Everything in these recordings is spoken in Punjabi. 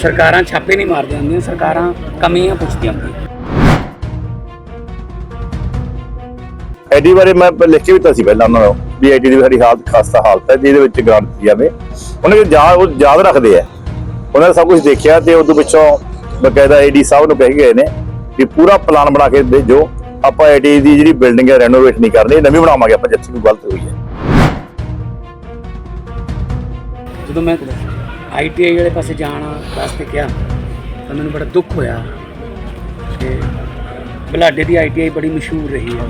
ਸਰਕਾਰਾਂ ਛਾਪੇ ਨਹੀਂ ਮਾਰਦੀਆਂ ਹੁੰਦੀਆਂ ਸਰਕਾਰਾਂ ਕਮੀਆਂ ਪੁੱਛਦੀਆਂ ਹੁੰਦੀਆਂ। ਆਈਡੀ ਬਾਰੇ ਮੈਂ ਲਿਖ ਕੇ ਵੀ ਦਿੱਤਾ ਸੀ ਪਹਿਲਾਂ ਉਹਨਾਂ ਨੂੰ ਵੀ ਆਈਡੀ ਦੀ ਸਾਡੀ ਹਾਲਤ ਖਸਤਾ ਹਾਲਤ ਹੈ ਜਿਹਦੇ ਵਿੱਚ ਗ੍ਰਾਂਟ ਦਿੱਤੀ ਜਾਵੇ। ਉਹਨਾਂ ਦੇ ਯਾਦ ਉਹ ਯਾਦ ਰੱਖਦੇ ਆ। ਉਹਨਾਂ ਨੇ ਸਭ ਕੁਝ ਦੇਖਿਆ ਤੇ ਉਦੋਂ ਪਿੱਛੋਂ ਬਕਾਇਦਾ ਆਈਡੀ ਸਾਹਿਬ ਨੂੰ ਕਹਿ ਗਏ ਨੇ ਵੀ ਪੂਰਾ ਪਲਾਨ ਬਣਾ ਕੇ ਭੇਜੋ। ਆਪਾਂ ਆਈਡੀ ਦੀ ਜਿਹੜੀ ਬਿਲਡਿੰਗ ਹੈ ਰੈਨੋਵੇਟ ਨਹੀਂ ਕਰਨੀ ਨਵੀਂ ਬਣਾਵਾਂਗੇ ਆਪਾਂ ਜਿੱਥੇ ਕੋਈ ਗਲਤ ਹੋਈ ਹੈ। ਜਦੋਂ ਮੈਂ ਆਈਟੀਆਈ ਵਾਲੇ ਪਾਸੇ ਜਾਣ ਵਾਸਤੇ ਕਿਹਾ ਤਾਂ ਮੈਨੂੰ ਬੜਾ ਦੁੱਖ ਹੋਇਆ ਕਿ ਬਲਾਡੇ ਦੀ ਆਈਟੀਆਈ ਬੜੀ ਮਸ਼ਹੂਰ ਰਹੀ ਹੈ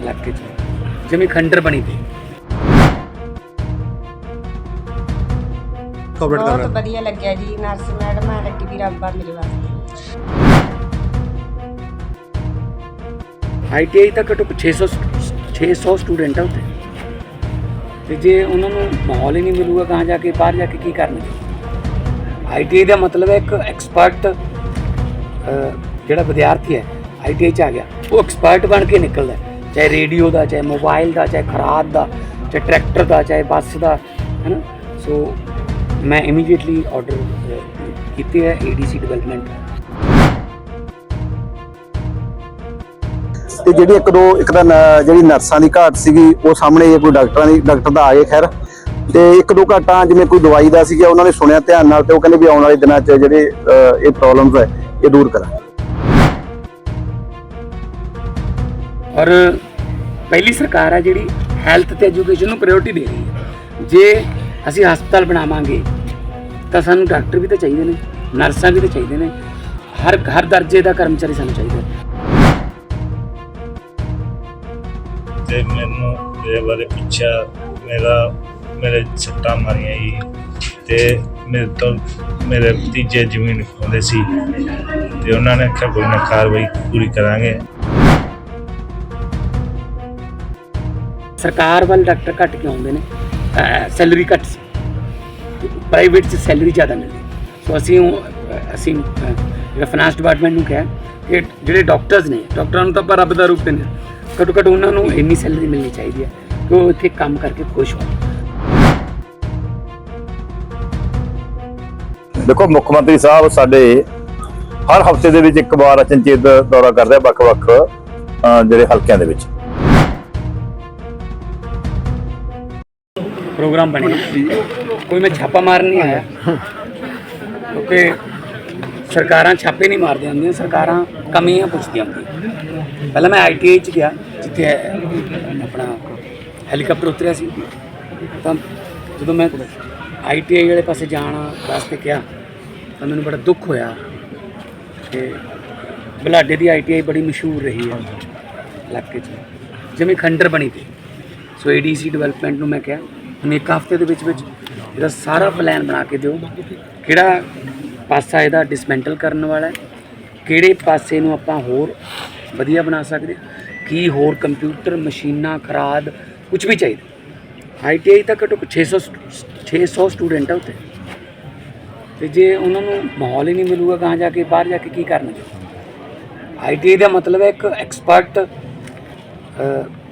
ਇਲਾਕੇ 'ਚ। ਜਿਵੇਂ ਖੰਡਰ ਬਣੀ ਤੀ ਕੋਆਪਰੇਟ ਕਰ ਬਹੁਤ ਵਧੀਆ ਲੱਗਿਆ ਜੀ ਨਰਸ ਮੈਡਮ ਆ ਲੱਗੀ ਵੀ ਰੱਬਾ ਮੇਰੇ ਵਾਸਤੇ। ਆਈਟੀਆਈ ਤਾਂ ਘੱਟੋ ਘੱਟ 600 ਸਟ- 600 ਸਟੂਡੈਂਟ ਆ ਉੱਥੇ। ਤੇ ਜੇ ਉਹਨਾਂ ਨੂੰ ਮਾਹੌਲ ਹੀ ਨਹੀਂ ਮਿਲੂਗਾ ਕਹਾਂ ਜਾ ਕੇ, ਬਾਹਰ ਜਾ ਕੇ ਕੀ ਕਰਨਗੇ? ਆਈਟੀਆਈ ਦਾ ਮਤਲਬ ਹੈ ਇੱਕ ਐਕਸਪਰਟ ਜਿਹੜਾ ਵਿਦਿਆਰਥੀ ਹੈ ਆਈਟੀਆਈ ਚ ਆ ਗਿਆ। ਉਹ ਐਕਸਪਰਟ ਬਣ ਕੇ ਨਿਕਲਦਾ ਚਾਹੇ ਰੇਡੀਓ ਦਾ, ਚਾਹੇ ਮੋਬਾਈਲ ਦਾ, ਚਾਹੇ ਖਰਾਦ ਦਾ, ਚਾਹੇ ਟਰੈਕਟਰ ਦਾ, ਚਾਹੇ ਬੱਸ ਦਾ, ਹੈ ਨਾ? ਸੋ ਮੈਂ ਇਮੀਡੀਏਟਲੀ ਆਰਡਰ ਕੀਤੇ ਹੈ ਏਡੀਸੀ ਡਿਵੈਲਪਮੈਂਟ ਤੇ ਜਿਹੜੀ ਇੱਕ ਦੋ, ਇੱਕ ਤਾਂ ਜਿਹੜੀ ਨਰਸਾਂ ਦੀ ਘਾਟ ਸੀਗੀ, ਉਹ ਸਾਹਮਣੇ ਕੋਈ ਡਾਕਟਰਾਂ ਦੀ, ਡਾਕਟਰ ਦਾ ਆਏ, ਖੈਰ। ਤੇ ਇੱਕ ਦੋ ਘਾਟਾਂ, ਜਿਵੇਂ ਕੋਈ ਦਵਾਈ ਦਾ ਸੀਗਾ, ਉਹਨਾਂ ਨੇ ਸੁਣਿਆ ਧਿਆਨ ਨਾਲ, ਤੇ ਉਹ ਕਹਿੰਦੇ ਵੀ ਆਉਣ ਵਾਲੇ ਦਿਨਾਂ 'ਚ ਜਿਹੜੇ ਇਹ ਪ੍ਰੋਬਲਮਸ ਹੈ, ਇਹ ਦੂਰ ਕਰਾਂਗੇ ਔਰ ਪਹਿਲੀ ਸਰਕਾਰ ਹੈ ਜਿਹੜੀ ਹੈਲਥ ਤੇ ਐਜੂਕੇਸ਼ਨ ਨੂੰ ਪ੍ਰਾਇੋਰਟੀ ਦੇ ਰਹੀ ਹੈ। ਜੇ ਅਸੀਂ ਹਸਪਤਾਲ ਬਣਾਵਾਂਗੇ, ਤਾਂ ਸਾਨੂੰ ਡਾਕਟਰ ਵੀ ਤਾਂ ਚਾਹੀਦੇ ਨੇ, ਨਰਸਾਂ ਵੀ ਤਾਂ ਚਾਹੀਦੇ ਨੇ। ਹਰ ਹਰ ਦਰਜੇ ਦਾ ਕਰਮਚਾਰੀ ਸਾਨੂੰ ਚਾਹੀਦਾ ਤੇ ਮੈਨੂੰ ਮੇਰੇ ਬਾਰੇ ਪੁੱਛਿਆ ਮੇਰਾ, ਮੇਰੇ ਸੱਟਾਂ ਮਾਰੀਆਂ ਜੀ। ਤੇ ਮੇਰੇ ਤੋਂ ਮੇਰੇ ਭਤੀਜੇ ਜ਼ਮੀਨ ਖੋਦੇ ਸੀ। ਤੇ ਉਹਨਾਂ ਨੇ ਆਖਿਆ ਕੋਈ ਨਾ ਕਾਰਵਾਈ ਪੂਰੀ ਕਰਾਂਗੇ। ਸਰਕਾਰ ਵੱਲ ਡਾਕਟਰ ਘੱਟ ਕਿਉਂ ਆਉਂਦੇ ਨੇ? ਸੈਲਰੀ ਘੱਟ ਸੀ। ਪ੍ਰਾਈਵੇਟ 'ਚ ਸੈਲਰੀ ਜ਼ਿਆਦਾ ਮਿਲਦੀ। ਸੋ ਅਸੀਂ ਅਸੀਂ ਜਿਹੜਾ ਫਾਈਨਾਂਸ ਡਿਪਾਰਟਮੈਂਟ ਨੂੰ ਕਿਹਾ ਕਿ ਜਿਹੜੇ ਡਾਕਟਰਸ ਨੇ ਡਾਕਟਰਾਂ ਨੂੰ ਤਾਂ ਆਪਾਂ ਰੱਬ ਦਾ ਰੂਪ ਦਿੰਦੇ ਘੱਟੋ ਘੱਟ ਉਹਨਾਂ ਨੂੰ ਇੰਨੀ ਸੈਲਰੀ ਮਿਲਣੀ ਚਾਹੀਦੀ ਹੈ ਕਿ ਉਹ ਇੱਥੇ ਕੰਮ ਕਰਕੇ ਖੁਸ਼ ਹੋਣ। ਦੇਖੋ ਮੁੱਖ ਮੰਤਰੀ ਸਾਹਿਬ ਸਾਡੇ ਹਰ ਹਫ਼ਤੇ ਦੇ ਵਿੱਚ ਇੱਕ ਵਾਰ ਅਚਨਚੇਤ ਦੌਰਾ ਕਰਦੇ ਆ ਵੱਖ-ਵੱਖ ਜਿਹੜੇ ਹਲਕਿਆਂ ਦੇ ਵਿੱਚ। ਪ੍ਰੋਗਰਾਮ ਬਣਿਆ ਕੋਈ ਮੈਂ ਛਾਪਾ ਮਾਰਨ ਨਹੀਂ ਆਇਆ। ਕਿਉਂਕਿ ਸਰਕਾਰਾਂ ਛਾਪੇ ਨਹੀਂ ਮਾਰਦੀਆਂ ਹੁੰਦੀਆਂ ਸਰਕਾਰਾਂ ਕਮੀਆਂ ਪੁੱਛਦੀਆਂ ਹੁੰਦੀਆਂ। ਪਹਿਲਾਂ ਮੈਂ ਆਈਟੀਆਈ ਚ ਗਿਆ, ਜਿੱਥੇ ਆਪਣਾ ਹੈਲੀਕਾਪਟਰ ਉਤਰਿਆ ਸੀ। ਤਾਂ ਜਦੋਂ ਮੈਂ ਆਈਟੀਆਈ ਵਾਲੇ ਪਾਸੇ ਜਾਣ ਵਾਸਤੇ ਕਿਹਾ, ਤਾਂ ਮੈਨੂੰ ਬੜਾ ਦੁੱਖ ਹੋਇਆ ਕਿ ਬਲਾਡੇ ਦੀ ਆਈਟੀਆਈ ਬੜੀ ਮਸ਼ਹੂਰ ਰਹੀ ਹੈ ਇਲਾਕੇ 'ਚ। ਜਿਵੇਂ ਖੰਡਰ ਬਣੀ ਤੇ ਸੋ ਏਡੀਸੀ ਡਿਵੈਲਪਮੈਂਟ ਨੂੰ ਮੈਂ ਕਿਹਾ, ਹੁਣ ਇੱਕ ਹਫ਼ਤੇ ਦੇ ਵਿੱਚ ਵਿੱਚ ਇਹਦਾ ਸਾਰਾ ਪਲਾਨ ਬਣਾ ਕੇ ਦਿਓ। ਕਿਹੜਾ ਪਾਸਾ ਇਹਦਾ ਡਿਸਮੈਂਟਲ ਕਰਨ ਵਾਲਾ ਹੈ? ਕਿਹੜੇ ਪਾਸੇ ਨੂੰ ਆਪਾਂ ਹੋਰ ਵਧੀਆ ਬਣਾ ਸਕਦੇ ਕੀ ਹੋਰ ਕੰਪਿਊਟਰ, ਮਸ਼ੀਨਾਂ, ਖਰਾਦ ਕੁਝ ਵੀ ਚਾਹੀਦਾ। ਆਈਟੀਆਈ ਤਾਂ ਘੱਟੋ ਘੱਟ 600 ਸਟ- 600 ਸਟੂਡੈਂਟ ਆ ਉੱਥੇ। ਤੇ ਜੇ ਉਹਨਾਂ ਨੂੰ ਮਾਹੌਲ ਹੀ ਨਹੀਂ ਮਿਲੂਗਾ ਕਹਾਂ ਜਾ ਕੇ, ਬਾਹਰ ਜਾ ਕੇ ਕੀ ਕਰਨਗੇ ਆਈਟੀਆਈ ਦਾ ਮਤਲਬ ਹੈ ਇੱਕ ਐਕਸਪਰਟ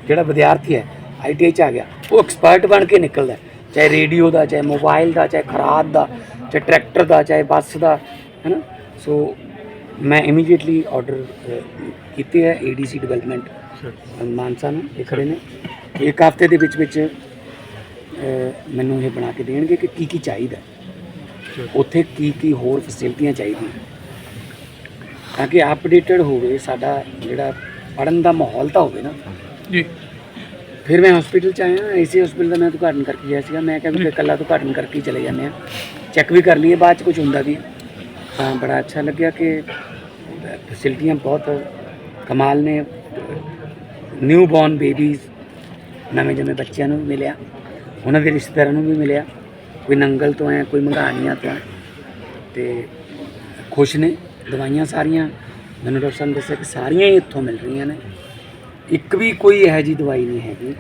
ਜਿਹੜਾ ਵਿਦਿਆਰਥੀ ਹੈ ਆਈਟੀਆਈ ਚ ਆ ਗਿਆ। ਉਹ ਐਕਸਪਰਟ ਬਣ ਕੇ ਨਿਕਲਦਾ ਚਾਹੇ ਰੇਡੀਓ ਦਾ, ਚਾਹੇ ਮੋਬਾਈਲ ਦਾ, ਚਾਹੇ ਖਰਾਦ ਦਾ, ਚਾਹੇ ਟਰੈਕਟਰ ਦਾ, ਚਾਹੇ ਬੱਸ ਦਾ ਹੈ ਨਾ ਸੋ ਮੈਂ ਇਮੀਡੀਏਟਲੀ ਆਰਡਰ ਕੀਤੇ ਹੈ ਏਡੀਸੀ ਡਿਵੈਲਪਮੈਂਟ ਮਾਨਸਾ ਨੂੰ ਇਹ ਖੜੇ ਨੇ। ਇੱਕ ਹਫ਼ਤੇ ਦੇ ਵਿੱਚ ਵਿੱਚ ਮੈਨੂੰ ਇਹ ਬਣਾ ਕੇ ਦੇਣਗੇ ਕਿ ਕੀ ਕੀ ਚਾਹੀਦਾ। ਉੱਥੇ ਕੀ ਕੀ ਹੋਰ ਫੈਸਿਲਿਟੀਆਂ ਚਾਹੀਦੀਆਂ। ਤਾਂ ਕਿ ਅਪਡੇਟਡ ਹੋਵੇ ਸਾਡਾ ਜਿਹੜਾ ਪੜਨ ਦਾ ਮਾਹੌਲ ਤਾਂ ਹੋਵੇ ਨਾ। ਜੀ। ਫਿਰ ਮੈਂ ਹਸਪੀਟਲ ਚ ਆਇਆ ਏਸੀ ਹਸਪੀਟਲ ਦਾ ਮੈਂ ਉਦਘਾਟਨ ਕਰਕੇ ਗਿਆ ਸੀਗਾ। ਮੈਂ ਕਿਹਾ ਵੀ ਇਕੱਲਾ ਉਦਘਾਟਨ ਕਰਕੇ ਚਲੇ ਜਾਂਦੇ ਆ ਚੈੱਕ ਵੀ ਕਰ ਲਈਏ ਬਾਅਦ ਚ ਕੁਝ ਹੁੰਦਾ ਵੀ। ਤਾਂ ਬੜਾ ਅੱਛਾ ਲੱਗਿਆ ਕਿ ਫੈਸਿਲਿਟੀਆਂ ਬਹੁਤ ਕਮਾਲ ਨੇ। ਨਿਊ ਬੌਰਨ ਬੇਬੀਜ਼ ਨਵੇਂ ਜੰਮੇ ਬੱਚਿਆਂ ਨੂੰ ਵੀ ਮਿਲਿਆ। ਉਹਨਾਂ ਦੇ ਰਿਸ਼ਤੇਦਾਰਾਂ ਨੂੰ ਵੀ ਮਿਲਿਆ। ਕੋਈ ਨੰਗਲ ਤੋਂ ਹੈ ਕੋਈ ਮੰਗਾਣੀਆਂ ਤੋਂ ਹੈ ਤੇ ਖੁਸ਼ ਨੇ, ਦਵਾਈਆਂ ਸਾਰੀਆਂ। ਮੈਨੂੰ ਡਾਕਟਰ ਸਾਹਿਬ ਨੇ ਦੱਸਿਆ ਕਿ ਸਾਰੀਆਂ ਹੀ ਇੱਥੋਂ ਮਿਲ ਰਹੀਆਂ ਨੇ। ਇੱਕ ਵੀ ਕੋਈ ਇਹੋ ਜਿਹੀ ਦਵਾਈ ਨਹੀਂ ਹੈਗੀ,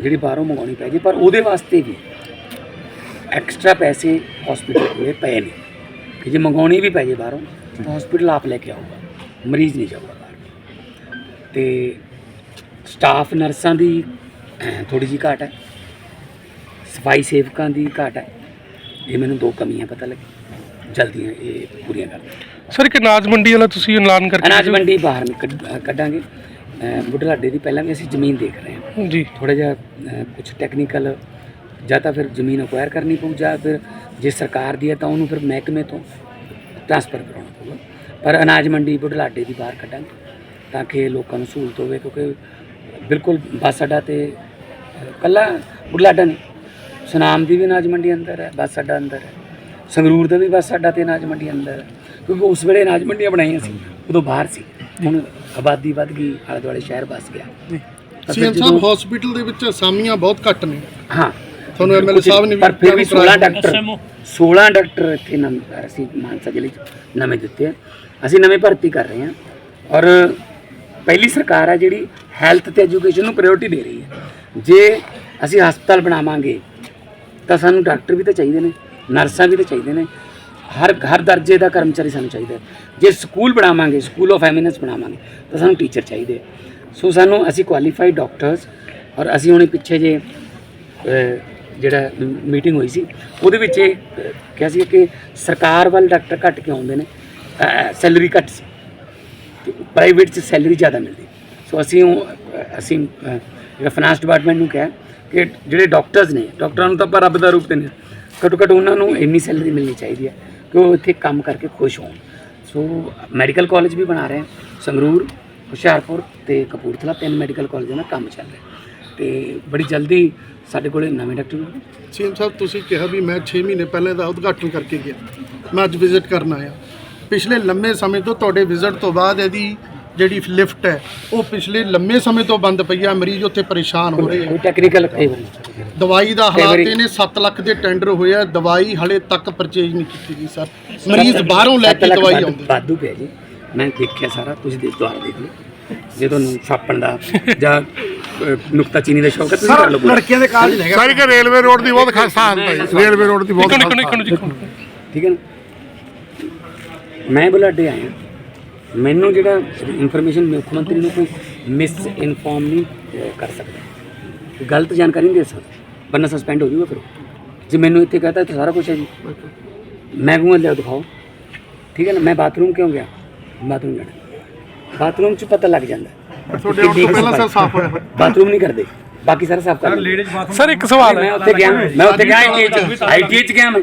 ਜਿਹੜੀ ਬਾਹਰੋਂ ਮੰਗਾਉਣੀ ਪੈ ਜੇ, ਪਰ ਉਹਦੇ ਵਾਸਤੇ ਵੀ ਐਕਸਟਰਾ ਪੈਸੇ ਹਸਪੀਟਲ ਕੋਲੇ ਪਏ ਨੇ। ਕਿ ਜੇ ਮੰਗਾਉਣੀ ਵੀ ਪੈ ਜੇ ਬਾਹਰੋਂ ਤਾਂ ਹਸਪੀਟਲ ਆਪ ਲੈ ਕੇ ਆਊਗਾ। ਮਰੀਜ਼ ਨਹੀਂ ਜਾਊਗਾ ਬਾਹਰ। ਤੇ ਸਟਾਫ ਨਰਸਾਂ ਦੀ ਥੋੜੀ ਜਿਹੀ ਘਾਟ ਹੈ। ਸਫ਼ਾਈ ਸੇਵਕਾਂ ਦੀ ਘਾਟ ਹੈ। ਇਹ ਮੈਨੂੰ ਦੋ ਕਮੀਆਂ ਪਤਾ ਲੱਗੀ ਜਲਦੀ ਇਹ ਪੂਰੀਆਂ ਕਰ ਸਰ ਇੱਕ ਅਨਾਜ ਮੰਡੀ ਵਾਲਾ ਤੁਸੀਂ ਐਲਾਨ ਕਰਕੇ ਅਨਾਜ ਮੰਡੀ ਬਾਹਰ ਕੱਢਾਂਗੇ। ਬੁਢਲਾਡੇ ਦੀ ਪਹਿਲਾਂ ਵੀ ਅਸੀਂ ਜ਼ਮੀਨ ਦੇਖ ਰਹੇ ਹਾਂ। ਜੀ। ਥੋੜਾ ਜਿਹਾ ਕੁਝ ਟੈਕਨੀਕਲ ਜਾਂ ਤਾਂ ਫਿਰ ਜ਼ਮੀਨ ਅਕਵਾਇਰ ਕਰਨੀ ਪਊ ਜਾਂ ਫਿਰ ਜੇ ਸਰਕਾਰ ਦੀ ਹੈ ਤਾਂ ਉਹਨੂੰ ਫਿਰ ਮਹਿਕਮੇ ਤੋਂ ਟ੍ਰਾਂਸਫਰ ਕਰਾਉਣਾ ਪਊਗਾ। ਪਰ ਅਨਾਜ ਮੰਡੀ ਬੁਢਲਾਡੇ ਦੀ ਬਾਹਰ ਕੱਢਾਂਗੇ ਤਾਂ ਕਿ ਲੋਕਾਂ ਨੂੰ ਸਹੂਲਤ ਹੋਵੇ ਕਿਉਂਕਿ ਬਿਲਕੁਲ ਬੱਸ ਅੱਡਾ ਤੇ ਕੱਲਾ ਬੁਢਲਾਡਾ ਨਹੀਂ ਸੁਨਾਮ ਦੀ ਵੀ ਅਨਾਜ ਮੰਡੀ ਅੰਦਰ ਹੈ ਬੱਸ ਅੱਡਾ ਅੰਦਰ ਹੈ ਸੰਗਰੂਰ ਦਾ ਵੀ ਬੱਸ ਅੱਡਾ ਤੇ ਅਨਾਜ ਮੰਡੀ ਅੰਦਰ ਹੈ ਕਿਉਂਕਿ ਉਸ ਵੇਲੇ ਅਨਾਜ ਮੰਡੀਆਂ ਬਣਾਈਆਂ ਸੀ ਉਦੋਂ ਬਾਹਰ ਸੀ ਹੁਣ ਆਬਾਦੀ ਵੱਧ ਗਈ ਆਲੇ ਦੁਆਲੇ ਸ਼ਹਿਰ ਵੱਸ ਗਿਆ। ਸੀਐਮ ਸਾਹਿਬ ਹਸਪੀਟਲ ਦੇ ਵਿੱਚ ਅਸਾਮੀਆਂ ਬਹੁਤ ਘੱਟ ਨੇ। ਹਾਂ। ਤੁਹਾਨੂੰ ਐਮਐਲਏ ਸਾਹਿਬ ਨੇ ਵੀ ਪਰ ਫਿਰ ਵੀ 16 ਕਰਾਇਆ। ਡਾਕਟਰ 16 ਡਾਕਟਰ ਇੱਥੇ ਨਵੇਂ ਅਸੀਂ ਮਾਨਸਾ ਜ਼ਿਲ੍ਹੇ 'ਚ ਨਵੇਂ ਦਿੱਤੇ ਆ ਅਸੀਂ ਨਵੇਂ ਭਰਤੀ ਕਰ ਰਹੇ ਹਾਂ ਔਰ ਪਹਿਲੀ ਸਰਕਾਰ ਹੈ ਜਿਹੜੀ ਹੈਲਥ ਤੇ ਐਜੂਕੇਸ਼ਨ ਨੂੰ ਪ੍ਰਾਇੋਰਟੀ ਦੇ ਰਹੀ ਹੈ ਜੇ ਅਸੀਂ ਹਸਪਤਾਲ ਬਣਾਵਾਂਗੇ ਤਾਂ ਸਾਨੂੰ ਡਾਕਟਰ ਵੀ ਤਾਂ ਚਾਹੀਦੇ ਨੇ ਨਰਸਾਂ ਵੀ ਤਾਂ ਚਾਹੀਦੇ ਨੇ ਹਰ ਹਰ ਦਰਜੇ ਦਾ ਕਰਮਚਾਰੀ ਸਾਨੂੰ ਚਾਹੀਦਾ। ਜੇ ਸਕੂਲ ਬਣਾਵਾਂਗੇ ਸਕੂਲ ਆਫ ਐਮਿਨੈਂਸ ਬਣਾਵਾਂਗੇ ਤਾਂ ਸਾਨੂੰ ਟੀਚਰ ਚਾਹੀਦੇ। ਸੋ ਸਾਨੂੰ ਅਸੀਂ ਕੁਆਲੀਫਾਈਡ ਡਾਕਟਰਸ ਔਰ ਅਸੀਂ ਹੁਣੇ ਪਿੱਛੇ ਜੇ ਜਿਹੜਾ ਮੀਟਿੰਗ ਹੋਈ ਸੀ, ਉਹਦੇ ਵਿੱਚ ਇਹ ਕਿਹਾ ਸੀ ਕਿ ਸਰਕਾਰ ਵੱਲ ਡਾਕਟਰ ਘੱਟ ਕਿਉਂ ਆਉਂਦੇ ਨੇ? ਸੈਲਰੀ ਘੱਟ ਸੀ ਤੇ ਪ੍ਰਾਈਵੇਟ 'ਚ ਸੈਲਰੀ ਜ਼ਿਆਦਾ ਮਿਲਦੀ। ਸੋ ਅਸੀਂ ਉਹ, ਅਸੀਂ ਜਿਹੜਾ ਫਾਈਨਾਂਸ ਡਿਪਾਰਟਮੈਂਟ ਨੂੰ ਕਿਹਾ ਕਿ ਜਿਹੜੇ ਡਾਕਟਰਸ ਨੇ ਡਾਕਟਰਾਂ ਨੂੰ ਤਾਂ ਆਪਾਂ ਰੱਬ ਦਾ ਰੂਪ ਦਿੰਦੇ ਹਾਂ। ਘੱਟੋ ਘੱਟ ਉਹਨਾਂ ਨੂੰ ਇੰਨੀ ਸੈਲਰੀ ਮਿਲਣੀ ਚਾਹੀਦੀ ਹੈ ਕਿ ਉਹ ਇੱਥੇ ਕੰਮ ਕਰਕੇ ਖੁਸ਼ ਹੋਣ। ਸੋ ਮੈਡੀਕਲ ਕਾਲਜ ਵੀ ਬਣਾ ਰਹੇ ਹਾਂ, ਸੰਗਰੂਰ, ਹੁਸ਼ਿਆਰਪੁਰ ਤੇ ਕਪੂਰਥਲਾ, ਤਿੰਨ ਮੈਡੀਕਲ ਕਾਲਜਾਂ ਦਾ ਕੰਮ ਚੱਲ ਰਿਹਾ। ਤੇ ਬੜੀ ਜਲਦੀ ਸਾਡੇ ਕੋਲੇ ਨਵੇਂ ਡਾਕਟਰ ਵੀ ਸੀਐਮ ਸਾਹਿਬ ਤੁਸੀਂ ਕਿਹਾ ਵੀ ਮੈਂ 6 ਮਹੀਨੇ ਪਹਿਲਾਂ ਦਾ ਉਦਘਾਟਨ ਕਰਕੇ ਗਿਆ। ਮੈਂ ਅੱਜ ਵਿਜ਼ਿਟ ਕਰਨ ਆਇਆ। ਪਿਛਲੇ ਲੰਮੇ ਸਮੇਂ ਤੋਂ ਤੁਹਾਡੇ ਵਿਜ਼ਿਟ ਤੋਂ ਬਾਅਦ ਇਹਦੀ ਜਿਹੜੀ ਲਿਫਟ ਹੈ ਉਹ ਪਿਛਲੇ ਲੰਮੇ ਸਮੇਂ ਤੋਂ ਬੰਦ ਪਈ ਆ। ਮਰੀਜ਼ ਉੱਥੇ ਪਰੇਸ਼ਾਨ ਹੋ ਰਹੇ ਆ। ਟੈਕਨੀਕਲ ਦਵਾਈ ਦਾ ਹਾਲਾਤ ਇਹਨੇ 7 ਲੱਖ ਦੇ ਟੈਂਡਰ ਹੋਏ ਆ। ਦਵਾਈ ਹਲੇ ਤੱਕ ਪਰਚੇਜ ਨਹੀਂ ਕੀਤੀ ਗਈ ਸਰ ਮਰੀਜ਼ ਬਾਹਰੋਂ ਲੈ ਕੇ ਦਵਾਈ ਆਉਂਦੇ ਵਾਧੂ ਪਿਆ ਜੀ। ਮੈਂ ਦੇਖਿਆ ਸਾਰਾ ਤੁਸੀਂ ਦੇਖ ਦੁਆਰਾ ਦੇਖ ਲਓ। ਜੇ ਤੁਹਾਨੂੰ ਛਾਪਣ ਦਾ ਜਾਂ ਨੁਕਤਾ ਚੀਨੀ ਦਾ ਸ਼ੌਕ ਹੈ ਤੁਸੀਂ ਕਰ ਲਓ ਪੂਰਾ। ਸਾਰੀ ਕਿ ਰੇਲਵੇ ਰੋਡ ਦੀ ਬਹੁਤ ਖਸਤਾ ਹਾਲਤ ਹੈ ਜੀ। ਰੇਲਵੇ ਰੋਡ ਦੀ ਬਹੁਤ ਖਸਤਾ ਇੱਕ ਮਿੰਟ ਠੀਕ ਹੈ ਨਾ? ਮੈਂ ਬੁਲਾਡੇ ਆਇਆ। ਮੈਨੂੰ ਜਿਹੜਾ ਇਨਫੋਰਮੇਸ਼ਨ ਮੁੱਖ ਮੰਤਰੀ ਨੂੰ ਕੋਈ ਮਿਸ ਇਨਫੋਰਮ ਨਹੀਂ ਅਹ, ਕਰ ਸਕਦਾ। ਗਲਤ ਜਾਣਕਾਰੀ ਨਹੀਂ ਦੇ ਸਕਦਾ। ਬੰਨਾ ਸਸਪੈਂਡ ਹੋ ਜਾਊਗਾ ਫਿਰ। ਉਹ। ਜੇ ਮੈਨੂੰ ਇੱਥੇ ਕਹਤਾ ਤਾਂ ਸਾਰਾ ਕੁਝ ਹੈ ਜੀ। ਮੈਂ ਕਹੂੰਗਾ ਲਿਆਓ ਦਿਖਾਓ। ਠੀਕ ਹੈ ਨਾ? ਮੈਂ ਬਾਥਰੂਮ ਕਿਉਂ ਗਿਆ? ਬਾਥਰੂਮ ਜਾਣਾ। ਬਾਥਰੂਮ 'ਚ ਪਤਾ ਲੱਗ ਜਾਂਦਾ। ਤੁਹਾਡੇ ਆਉਣ ਤੋਂ ਪਹਿਲਾਂ ਸਰ ਸਾਫ਼ ਹੋਇਆ ਹੋਇਆ। ਬਾਥਰੂਮ ਨਹੀਂ ਕਰਦੇ ਬਾਕੀ ਸਾਰਾ ਸਾਫ਼ ਕਰ ਲੈਂਦੇ ਸਰ ਇੱਕ ਸਵਾਲ ਮੈਂ ਹੈ। ਉੱਥੇ ਗਿਆ ਮੈਂ ਉੱਥੇ ਗਿਆ ਆਈਟੀ ਚ ਆਈਟੀ ਚ ਗਿਆ ਮੈਂ।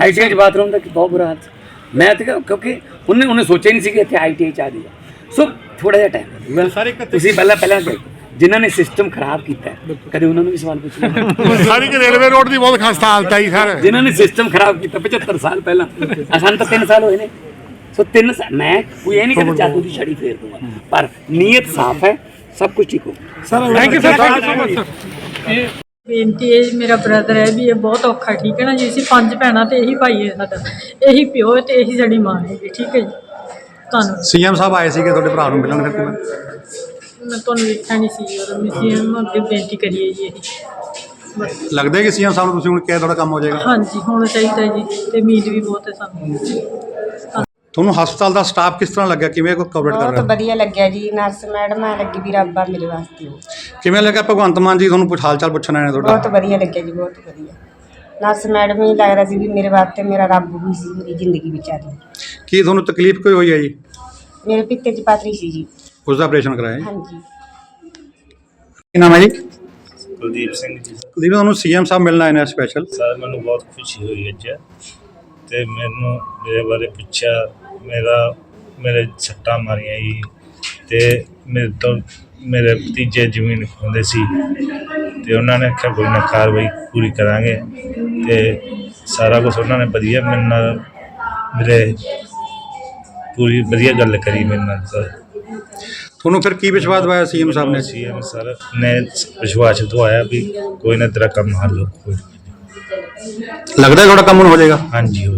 ਆਈਟੀ ਚ ਬਾਥਰੂਮ ਦਾ ਬਹੁਤ ਬੁਰਾ ਹਾਲ ਸੀ। ਮੈਂ ਤੇ ਕਿਉਂਕਿ ਉਹਨੇ ਉਹਨੇ ਸੋਚਿਆ ਨਹੀਂ ਸੀ ਕਿ ਇੱਥੇ ਆਈਟੀ ਚ ਆ ਜਾਊਗਾ ਸੋ ਥੋੜਾ ਜਿਹਾ ਟਾਈਮ ਤੁਸੀਂ ਪਹਿਲਾਂ ਪਹਿਲਾਂ ਜਿਨ੍ਹਾਂ ਨੇ ਸਿਸਟਮ ਖਰਾਬ ਕੀਤਾ ਹੈ, ਕਦੇ ਉਹਨਾਂ ਨੂੰ ਵੀ ਸਵਾਲ ਪੁੱਛਣਾ ਸਾਰੀ ਕਿ ਰੇਲਵੇ ਰੋਡ ਦੀ ਬਹੁਤ ਖਸਤਾ ਹਾਲਤ ਹੈ ਜੀ ਸਰ। ਜਿਨ੍ਹਾਂ ਨੇ ਸਿਸਟਮ ਖਰਾਬ ਕੀਤਾ 75 ਸਾਲ ਪਹਿਲਾਂ। ਸਾਨੂੰ ਤਾਂ 3 ਸਾਲ ਹੋਏ ਨੇ। ਸੋ 3 ਮੈਂ ਕੋਈ ਇਹ ਨਹੀਂ ਕਿ ਜਾਦੂ ਦੀ ਛੜੀ ਫੇਰ ਦੂੰਗਾ ਪਰ ਨੀਅਤ ਸਾਫ਼ ਹੈ ਸਭ ਕੁਝ ਠੀਕ ਹੋ thank you sir thank you so much sir ਬੇਨਤੀ ਹੈ ਜੀ, ਮੇਰਾ ਬ੍ਰਦਰ ਹੈ ਵੀ ਇਹ ਬਹੁਤ ਔਖਾ ਠੀਕ ਹੈ ਨਾ ਜੀ? ਅਸੀਂ ਪੰਜ ਭੈਣਾਂ ਤੇ ਇਹੀ ਭਾਈ ਹੈ ਸਾਡਾ। ਇਹੀ ਪਿਓ ਹੈ ਤੇ ਇਹੀ ਸਾਡੀ ਮਾਂ ਹੈ ਜੀ ਠੀਕ ਹੈ ਜੀ? ਧੰਨਵਾਦ। ਸੀਐਮ ਸਾਹਿਬ ਆਏ ਸੀਗੇ ਤੁਹਾਡੇ ਭਰਾ ਨੂੰ ਮਿਲਣ ਫਿਰ ਕਿਵੇਂ ਮੈਂ ਤੁਹਾਨੂੰ ਵੇਖਿਆ ਨਹੀਂ ਸੀ ਔਰ ਮੈਂ ਸੀਐਮ ਅੱਗੇ ਬੇਨਤੀ ਕਰੀਏ ਜੀ ਇਹੀ। ਬਸ। ਲੱਗਦਾ ਹੈ ਕਿ ਸੀਐਮ ਸਾਹਿਬ ਨੂੰ ਤੁਸੀਂ ਹੁਣ ਕਿਹਾ ਤੁਹਾਡਾ ਕੰਮ ਹੋ ਜਾਏਗਾ? ਹਾਂਜੀ ਹੋਣਾ ਚਾਹੀਦਾ ਜੀ ਤੇ ਉਮੀਦ ਵੀ ਬਹੁਤ ਹੈ ਸਾਨੂੰ। ਤੁਹਾਨੂੰ ਹਸਪਤਾਲ ਦਾ ਸਟਾਫ ਕਿਸ ਤਰ੍ਹਾਂ ਲੱਗਿਆ? ਕਿਵੇਂ ਕੋਆਪਰੇਟ ਕਰ ਬਹੁਤ ਰਿਹਾ? ਵਧੀਆ ਲੱਗਿਆ ਜੀ ਨਰਸ ਮੈਡਮ ਆ ਲੱਗੀ ਵੀ ਰੱਬ ਮੇਰੇ ਵਾਸਤੇ। ਕਿਵੇਂ ਲੱਗਾ ਭਗਵੰਤ ਮਾਨ ਜੀ ਤੁਹਾਨੂੰ ਪੁੱਛ ਹਾਲ ਚਾਲ ਪੁੱਛਣ ਆਏ ਨੇ ਤੁਹਾਡਾ? ਬਹੁਤ ਵਧੀਆ ਲੱਗਿਆ ਜੀ ਬਹੁਤ ਵਧੀਆ। ਨਰਸ ਮੈਡਮ ਹੀ ਲੱਗ ਰਿਹਾ ਸੀ ਵੀ ਮੇਰੇ ਵਾਸਤੇ ਮੇਰਾ ਰੱਬ ਵੀ ਸੀ ਮੇਰੀ ਜ਼ਿੰਦਗੀ ਵਿਚਾਰੀ ਕੀ ਤੁਹਾਨੂੰ ਤਕਲੀਫ ਕੋਈ ਹੋਈ ਹੈ ਜੀ? ਮੇਰੇ ਪਿੱਤੇ 'ਚ ਪਾਤਰੀ ਸੀ ਜੀ। ਉਸ ਦਾ ਆਪਰੇਸ਼ਨ ਕਰਾਇਆ ਜੀ? ਹਾਂਜੀ। ਕੀ ਨਾਮ ਹੈ ਜੀ? ਕੁਲਦੀਪ ਸਿੰਘ ਜੀ। ਕੁਲਦੀਪ ਤੁਹਾਨੂੰ ਸੀਐਮ ਸਾਹਿਬ ਮਿਲਣ ਆਏ ਨੇ ਸਪੈਸ਼ਲ ਸਰ ਮੈਨੂੰ ਬਹੁਤ ਖੁਸ਼ੀ ਹੋਈ ਅੱਜ। ਤੇ ਮੈਨੂੰ ਮੇਰੇ ਬਾਰੇ ਪੁੱਛਿਆ ਮੇਰਾ ਮੇਰੇ ਸੱਟਾਂ ਮਾਰੀਆਂ ਜੀ ਤੇ ਮੇਰੇ ਤੋਂ ਮੇਰੇ ਭਤੀਜੇ ਜ਼ਮੀਨ ਖੋਂਦੇ ਸੀ ਤੇ ਉਹਨਾਂ ਨੇ ਆਖਿਆ ਕੋਈ ਨਾ ਕਾਰਵਾਈ ਪੂਰੀ ਕਰਾਂਗੇ ਤੇ ਸਾਰਾ ਕੁਝ ਉਹਨਾਂ ਨੇ ਵਧੀਆ ਮੇਰੇ ਨਾਲ ਮੇਰੇ ਪੂਰੀ ਵਧੀਆ ਗੱਲ ਕਰੀ ਮੇਰੇ ਨਾਲ ਸਰ ਤੁਹਾਨੂੰ ਫਿਰ ਕੀ ਵਿਸ਼ਵਾਸ ਦਵਾਇਆ ਸੀਐਮ ਸਾਹਿਬ ਨੇ? ਸੀਐਮ ਸਰ ਨੇ ਵਿਸ਼ਵਾਸ ਦਵਾਇਆ ਵੀ ਕੋਈ ਨਾ ਤੇਰਾ ਕੰਮ ਹੱਲ ਹੋ ਲੱਗਦਾ ਹੈ ਤੁਹਾਡਾ ਕੰਮ ਹੁਣ ਹੋ ਜਾਏਗਾ? ਹਾਂਜੀ ਹੋ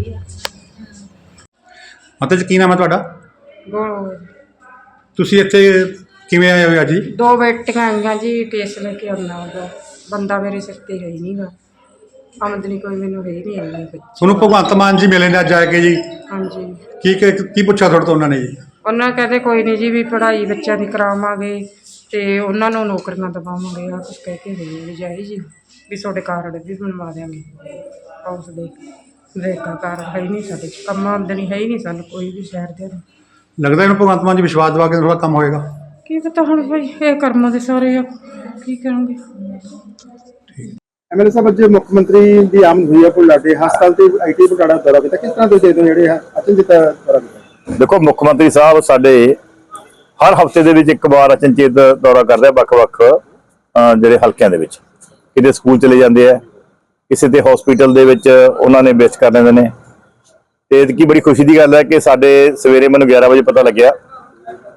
ਜਾਊ ਮਤਲਬ ਕੀ ਨਾਮ ਹੈ ਤੁਹਾਡਾ? ਤੁਸੀਂ ਇੱਥੇ ਕਿਵੇਂ ਆਏ ਹੋ ਅੱਜ ਜੀ? ਦੋ ਬੇਟੀਆਂ ਆਈਆਂ ਜੀ ਕੇਸ ਲੈ ਕੇ ਆਉਣਾ ਉਹਦਾ। ਬੰਦਾ ਮੇਰੇ ਸਿਰ ਤੇ ਹੈ ਹੀ ਨਹੀਂਗਾ ਆਮਦਨੀ ਕੋਈ ਮੈਨੂੰ ਹੈ ਹੀ ਨਹੀਂ ਇੰਨੀ ਕੁ। ਤੁਹਾਨੂੰ ਭਗਵੰਤ ਮਾਨ ਜੀ ਮਿਲੇ ਨੇ ਅੱਜ ਆ ਕੇ ਜੀ? ਹਾਂਜੀ। ਕੀ ਕੀ ਕੀ ਪੁੱਛਿਆ ਤੁਹਾਡੇ ਤੋਂ ਉਹਨਾਂ ਨੇ ਜੀ? ਉਹਨਾਂ ਕਹਿੰਦੇ ਕੋਈ ਨਹੀਂ ਜੀ ਵੀ ਪੜ੍ਹਾਈ ਬੱਚਿਆਂ ਦੀ ਕਰਾਵਾਂਗੇ ਤੇ ਉਹਨਾਂ ਨੂੰ ਨੌਕਰੀਆਂ ਦਵਾਵਾਂਗੇ ਆ ਕੁਝ ਕਹਿ ਕੇ ਗਏ ਜਾਈ ਜੀ। ਵੀ ਤੁਹਾਡੇ ਕਾਰਡ ਵੀ ਬਣਵਾ ਦਿਆਂਗੇ। ਹਾਊਸ ਦੇ। ਨਰੇਗਾ ਕਾਰ ਹੈ ਹੀ ਨਹੀਂ ਸਾਡੇ ਕੰਮ ਆਮਦਨੀ ਹੈ ਹੀ ਨਹੀਂ ਸਾਨੂੰ ਕੋਈ ਵੀ ਸ਼ਹਿਰ ਦੇ ਨੂੰ। ਲੱਗਦਾ ਇਹਨੂੰ ਭਗਵੰਤ ਮਾਨ ਜੀ ਵਿਸ਼ਵਾਸ ਦਿਵਾ ਕੇ ਥੋੜਾ ਕੰਮ ਹੋਏਗਾ। ਕੀ ਪਤਾ ਹੁਣ ਭਾਈ ਇਹ ਕਰਮਾਂ ਦੇ ਸਾਰੇ ਆ ਕੀ ਕਰਾਂਗੇ ਐਮਐਲਏ ਸਾਹਿਬ ਅੱਜ ਮੁੱਖ ਮੰਤਰੀ ਦੀ ਆਮਦ ਹੋਈ ਹੈ ਬੁਲਾਡੇ ਹਸਪਤਾਲ ਤੇ ਆਈਟੀ ਬੁਲਾਡਾ ਦੌਰਾ ਕੀਤਾ ਕਿਸ ਤਰ੍ਹਾਂ ਦੇ ਦੇ ਜਿਹੜੇ ਅਚਨਚੇਤ ਦੌਰਾ ਕੀਤਾ? ਦੇਖੋ ਮੁੱਖ ਮੰਤਰੀ ਸਾਹਿਬ ਸਾਡੇ ਹਰ ਹਫ਼ਤੇ ਦੇ ਵਿੱਚ ਇੱਕ ਵਾਰ ਅਚਨਚੇਤ ਦੌਰਾ ਕਰਦੇ ਆ ਵੱਖ-ਵੱਖ ਅਹ, ਜਿਹੜੇ ਹਲਕਿਆਂ ਦੇ ਵਿੱਚ। ਕਿਤੇ ਸਕੂਲ ਚਲੇ ਜਾਂਦੇ ਆ ਕਿਸੇ ਤੇ ਹਸਪੀਟਲ ਦੇ ਵਿੱਚ ਉਹਨਾਂ ਨੇ ਵਿਜ਼ਿਟ ਕਰ ਲੈਂਦੇ ਨੇ। ਤੇ ਕੀ ਬੜੀ ਖੁਸ਼ੀ ਦੀ ਗੱਲ ਹੈ ਕਿ ਸਾਡੇ ਸਵੇਰੇ ਮੈਨੂੰ 11 ਵਜੇ ਪਤਾ ਲੱਗਿਆ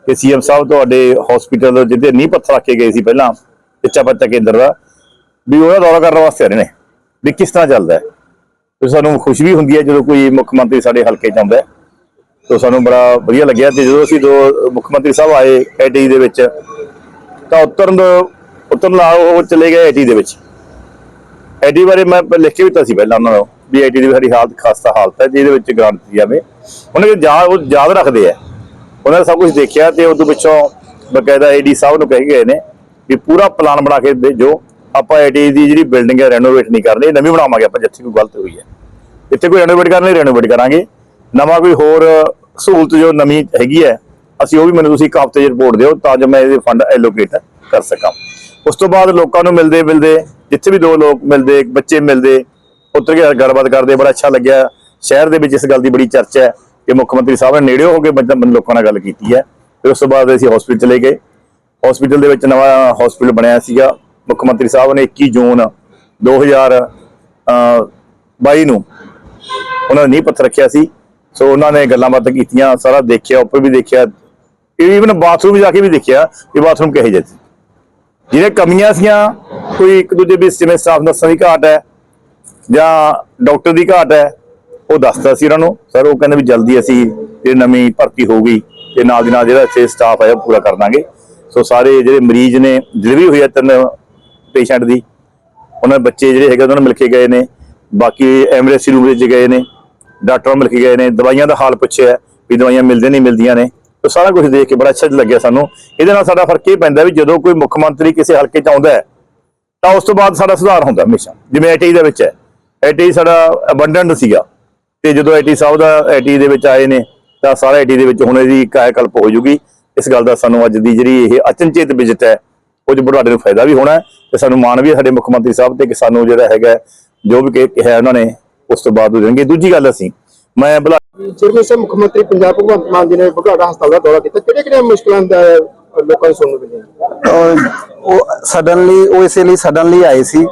ਕਿ ਸੀਐਮ ਸਾਹਿਬ ਤੁਹਾਡੇ ਹਸਪੀਟਲ ਜਿੱਥੇ ਨੀਂਹ ਪੱਥਰ ਰੱਖੇ ਗਏ ਸੀ ਪਹਿਲਾਂ ਇੱਛਾ ਬੱਚਾ ਕੇਂਦਰ ਦਾ, ਵੀ ਉਹਦਾ ਦੌਰਾ ਕਰਨ ਵਾਸਤੇ ਆ ਰਹੇ ਨੇ, ਵੀ ਕਿਸ ਤਰ੍ਹਾਂ ਚੱਲਦਾ ਹੈ। ਤੇ ਸਾਨੂੰ ਖੁਸ਼ੀ ਵੀ ਹੁੰਦੀ ਹੈ ਜਦੋਂ ਕੋਈ ਮੁੱਖ ਮੰਤਰੀ ਸਾਡੇ ਹਲਕੇ ਚ ਆਉਂਦਾ ਹੈ। ਤੋ ਸਾਨੂੰ ਬੜਾ ਵਧੀਆ ਲੱਗਿਆ ਤੇ ਜਦੋਂ ਅਸੀਂ ਦੋ ਮੁੱਖ ਮੰਤਰੀ ਸਾਹਿਬ ਆਏ ਆਈਟੀ ਦੇ ਵਿੱਚ, ਤਾਂ ਉਤਰਨ ਉਤਰਨ ਨਾਲ ਉਹ ਚਲੇ ਗਏ ਆਈਟੀ ਦੇ ਵਿੱਚ। ਆਈਟੀ ਬਾਰੇ ਮੈਂ ਲਿਖ ਕੇ ਵੀ ਦਿੱਤਾ ਸੀ ਪਹਿਲਾਂ ਉਹਨਾਂ ਨੂੰ ਵੀ ਆਈਟੀ ਦੀ ਸਾਡੀ ਹਾਲਤ ਖਾਸਾ ਹਾਲਤ ਹੈ, ਜਿਹਦੇ ਵਿੱਚ ਗ੍ਰਾਂਟ ਦਿੱਤੀ ਜਾਵੇ। ਉਹਨਾਂ ਦੇ ਯਾਦ ਉਹ ਯਾਦ ਰੱਖਦੇ ਆ। ਉਹਨਾਂ ਨੇ ਸਭ ਕੁਝ ਦੇਖਿਆ ਤੇ ਉਦੋਂ ਪਿੱਛੋਂ ਬਕਾਇਦਾ ਆਈਡੀ ਸਾਹਿਬ ਨੂੰ ਕਹੇ ਗਏ ਨੇ ਵੀ ਪੂਰਾ ਪਲਾਨ ਬਣਾ ਕੇ ਭੇਜੋ। ਆਪਾਂ ਆਈਟੀ ਦੀ ਜਿਹੜੀ ਬਿਲਡਿੰਗ ਹੈ ਰੈਨੋਵੇਟ ਨਹੀਂ ਕਰਨੀ, ਨਵੀਂ ਬਣਾਵਾਂਗੇ ਆਪਾਂ ਜਿੱਥੇ ਕੋਈ ਗਲਤ ਹੋਈ ਹੈ। ਇੱਥੇ ਕੋਈ ਰੈਨੋਵੇਟ ਕਰਨੀ ਰੈਨੋਵੇਟ ਕਰਾਂਗੇ। ਨਵਾਂ ਕੋਈ ਹੋਰ ਸਹੂਲਤ ਜੋ ਨਵੀਂ ਹੈਗੀ ਹੈ, ਅਸੀਂ ਉਹ ਵੀ ਮੈਨੂੰ ਤੁਸੀਂ ਇੱਕ ਹਫ਼ਤੇ 'ਚ ਰਿਪੋਰਟ ਦਿਓ ਤਾਂ ਜੋ ਮੈਂ ਇਹਦੇ ਫੰਡ ਐਲੋਕੇਟ ਕਰ ਸਕਾਂ। ਉਸ ਤੋਂ ਬਾਅਦ ਲੋਕਾਂ ਨੂੰ ਮਿਲਦੇ ਮਿਲਦੇ, ਜਿੱਥੇ ਵੀ ਦੋ ਲੋਕ ਮਿਲਦੇ, ਬੱਚੇ ਮਿਲਦੇ ਉੱਤਰ ਕੇ ਗੱਲਬਾਤ ਕਰਦੇ, ਬੜਾ ਅੱਛਾ ਲੱਗਿਆ। ਸ਼ਹਿਰ ਦੇ ਵਿੱਚ ਇਸ ਗੱਲ ਦੀ ਬੜੀ ਚਰਚਾ ਹੈ ਕਿ ਮੁੱਖ ਮੰਤਰੀ ਸਾਹਿਬ ਨੇ ਨੇੜੇ ਹੋ ਕੇ ਲੋਕਾਂ ਨਾਲ ਗੱਲ ਕੀਤੀ ਹੈ। ਫਿਰ ਉਸ ਤੋਂ ਬਾਅਦ ਅਸੀਂ ਹਸਪੀਟਲ ਚਲੇ ਗਏ। ਹਸਪੀਟਲ ਦੇ ਵਿੱਚ ਨਵਾਂ ਹਸਪੀਟਲ ਬਣਿਆ ਸੀਗਾ। ਮੁੱਖ ਮੰਤਰੀ ਸਾਹਿਬ ਨੇ 21 ਜੂਨ 2022 ਨੂੰ ਉਹਨਾਂ ਨੇ ਨੀਂਹ ਪੱਥਰ ਰੱਖਿਆ ਸੀ। ਸੋ ਉਹਨਾਂ ਨੇ ਗੱਲਾਂ ਬਾਤਾਂ ਕੀਤੀਆਂ, ਸਾਰਾ ਦੇਖਿਆ, ਉੱਪਰ ਵੀ ਦੇਖਿਆ ਈਵਨ ਬਾਥਰੂਮ ਜਾ ਕੇ ਵੀ ਦੇਖਿਆ ਕਿ ਬਾਥਰੂਮ ਕਿਹੋ ਜਿਹਾ ਸੀ। ਜਿਹੜੇ ਕਮੀਆਂ ਸੀਆਂ, ਕੋਈ ਇੱਕ ਦੂਜੇ ਵਿੱਚ ਜਿਵੇਂ ਸਟਾਫ ਦੱਸਣ ਦੀ ਘਾਟ ਹੈ ਜਾਂ ਡਾਕਟਰ ਦੀ ਘਾਟ ਹੈ, ਉਹ ਦੱਸਦਾ ਸੀ ਉਹਨਾਂ ਨੂੰ ਸਰ ਉਹ ਕਹਿੰਦੇ ਵੀ ਜਲਦੀ ਅਸੀਂ ਇਹ ਨਵੀਂ ਭਰਤੀ ਹੋ ਗਈ, ਤੇ ਨਾਲ ਦੀ ਨਾਲ ਜਿਹੜਾ ਇੱਥੇ ਸਟਾਫ ਹੈ ਉਹ ਪੂਰਾ ਕਰ ਦਾਂਗੇ। ਸੋ ਸਾਰੇ ਜਿਹੜੇ ਮਰੀਜ਼ ਨੇ ਡਿਲੀਵਰੀ ਹੋਈ ਹੈ ਤਿੰਨ ਪੇਸ਼ੈਂਟ ਦੀ, ਉਹਨਾਂ ਦੇ ਬੱਚੇ ਜਿਹੜੇ ਹੈਗੇ, ਉਹਨਾਂ ਨੂੰ ਮਿਲ ਕੇ ਗਏ ਨੇ, ਬਾਕੀ ਐਮਰਜੈਂਸੀ ਰੂਮ ਵਿੱਚ ਗਏ ਨੇ, ਡਾਕਟਰਾਂ ਨੂੰ ਮਿਲ ਕੇ ਗਏ ਨੇ, ਦਵਾਈਆਂ ਦਾ ਹਾਲ ਪੁੱਛਿਆ ਵੀ ਦਵਾਈਆਂ ਮਿਲਦੇ ਨਹੀਂ, ਮਿਲਦੀਆਂ ਨੇ। ਉਹ ਸਾਰਾ ਕੁਝ ਦੇਖ ਕੇ ਬੜਾ ਅੱਛਾ ਲੱਗਿਆ ਸਾਨੂੰ। ਇਹਦੇ ਨਾਲ ਸਾਡਾ ਫ਼ਰਕ ਇਹ ਪੈਂਦਾ ਵੀ ਜਦੋਂ ਕੋਈ ਮੁੱਖ ਮੰਤਰੀ ਕਿਸੇ ਹਲਕੇ 'ਚ ਆਉਂਦਾ ਹੈ, ਤਾਂ ਉਸ ਤੋਂ ਬਾਅਦ ਸਾਡਾ ਸੁਧਾਰ ਹੁੰਦਾ ਹਮੇਸ਼ਾ। ਜਿਵੇਂ ਆਈਟੀ ਦੇ ਵਿੱਚ ਹੈ। ਆਈਟੀ ਸਾਡਾ ਅਬੰਡੈਂਟ ਸੀਗਾ। ਤੇ ਜਦੋਂ ਆਈਟੀ ਸਾਹਿਬ ਦਾ ਆਈਟੀ ਦੇ ਵਿੱਚ ਆਏ ਨੇ, ਤਾਂ ਸਾਰਾ ਆਈਟੀ ਦੇ ਵਿੱਚ ਹੁਣ ਇਹਦੀ ਕਾਇਕਲਪ ਹੋ ਜੂਗੀ। ਇਸ ਗੱਲ ਦਾ ਸਾਨੂੰ ਅੱਜ ਦੀ ਜਿਹੜੀ ਇਹ ਅਚਨਚੇਤ ਵਿਜ਼ਿਟ ਹੈ, ਉਹ 'ਚ ਬੜਾਡੇ ਨੂੰ ਫਾਇਦਾ ਵੀ ਹੋਣਾ ਹੈ ਤੇ ਸਾਨੂੰ ਮਾਣ ਵੀ ਹੈ ਸਾਡੇ ਮੁੱਖ ਮੰਤਰੀ ਸਾਹਿਬ ਤੇ ਕਿ ਸਾਨੂੰ ਜਿਹੜਾ ਹੈਗਾ ਜੋ ਵੀ ਕਿਹਾ ਉਹਨਾਂ ਨੇ, ਉਸ ਤੋਂ ਬਾਅਦ ਹੋ ਜਾਣਗੇ। ਦੂਜੀ ਗੱਲ ਅਸੀਂ, ਮੈਂ ਬੁਲਾ ਚੇਅਰਮੈਨ ਸਾਹਿਬ ਮੁੱਖ ਮੰਤਰੀ ਪੰਜਾਬ ਭਗਵੰਤ ਮਾਨ ਜੀ ਨੇ ਬੁਢਾਡਾ ਹਸਪਤਾਲ ਦਾ ਦੌਰਾ ਕੀਤਾ ਕਿਹੜੇ ਕਿਹੜੇ ਮੁਸ਼ਕਲਾਂ ਦਾ ਲੋਕਾਂ ਨੂੰ ਸੁਣਨ ਨੂੰ ਮਿਲੀਆਂ ਉਹ ਸਡਨਲੀ ਉਹ ਇਸੇ ਲਈ ਸਡਨਲੀ ਆਏ ਸੀ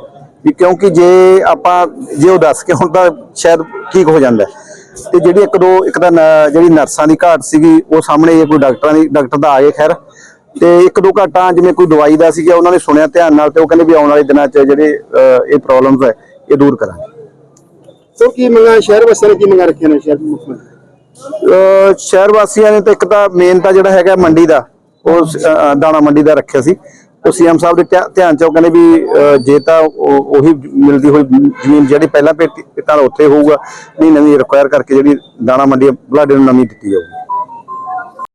ਵੀ ਕਿਉਂਕਿ ਜੇ ਆਪਾਂ, ਜੇ ਉਹ ਦੱਸ ਕੇ ਹੁਣ ਤਾਂ ਸ਼ਾਇਦ ਠੀਕ ਹੋ ਜਾਂਦਾ ਤੇ ਜਿਹੜੀ ਇੱਕ ਦੋ, ਇੱਕ ਤਾਂ ਜਿਹੜੀ ਨਰਸਾਂ ਦੀ ਘਾਟ ਸੀਗੀ, ਉਹ ਸਾਹਮਣੇ ਇਹ ਕੋਈ ਡਾਕਟਰਾਂ ਦੀ, ਡਾਕਟਰ ਦਾ ਆਏ ਖੈਰ। ਤੇ ਇੱਕ ਦੋ ਘਾਟਾਂ, ਜਿਵੇਂ ਕੋਈ ਦਵਾਈ ਦਾ ਸੀਗਾ, ਉਹਨਾਂ ਨੇ ਸੁਣਿਆ ਧਿਆਨ ਨਾਲ ਤੇ ਉਹ ਕਹਿੰਦੇ ਵੀ ਆਉਣ ਵਾਲੇ ਦਿਨਾਂ 'ਚ ਜਿਹੜੇ ਇਹ ਪ੍ਰੋਬਲਮਸ ਹੈ, ਇਹ ਦੂਰ ਕਰਾਂਗੇ। ਸੋ ਕੀ ਮੰਗਾ ਸ਼ਹਿਰ ਵਾਸੀਆਂ ਨੇ ਕੀ ਮੰਗਾ ਰੱਖਿਆ ਨੇ ਸ਼ਹਿਰ ਮੁੱਖ ਮੰਤਰੀ? ਸ਼ਹਿਰ ਵਾਸੀਆਂ ਨੇ ਤਾਂ ਇੱਕ ਤਾਂ ਮੇਨ ਤਾਂ ਜਿਹੜਾ ਹੈਗਾ ਮੰਡੀ ਦਾ ਉਹ ਸ- ਅਹ, ਦਾਣਾ ਮੰਡੀ ਦਾ ਰੱਖਿਆ ਸੀ। ਉਹ ਸੀਐਮ ਸਾਹਿਬ ਦੇ ਧਿਆ- ਧਿਆਨ ਚ ਉਹ ਕਹਿੰਦੇ ਵੀ ਅਹ, ਜੇ ਤਾਂ ਉਹ- ਉਹੀ ਮਿਲਦੀ ਹੋਈ ਜ਼ਮੀਨ ਜਿਹੜੀ ਪਹਿਲਾਂ ਪਿਤਾ ਉੱਥੇ ਹੋਊਗਾ ਨਹੀਂ ਨਵੀਂ ਰਿਕੁਆਇਰ ਕਰਕੇ ਜਿਹੜੀ ਦਾਣਾ ਮੰਡੀ ਬੁਲਾਡੇ ਨੂੰ ਨਵੀਂ ਦਿੱਤੀ ਜਾਊਗੀ।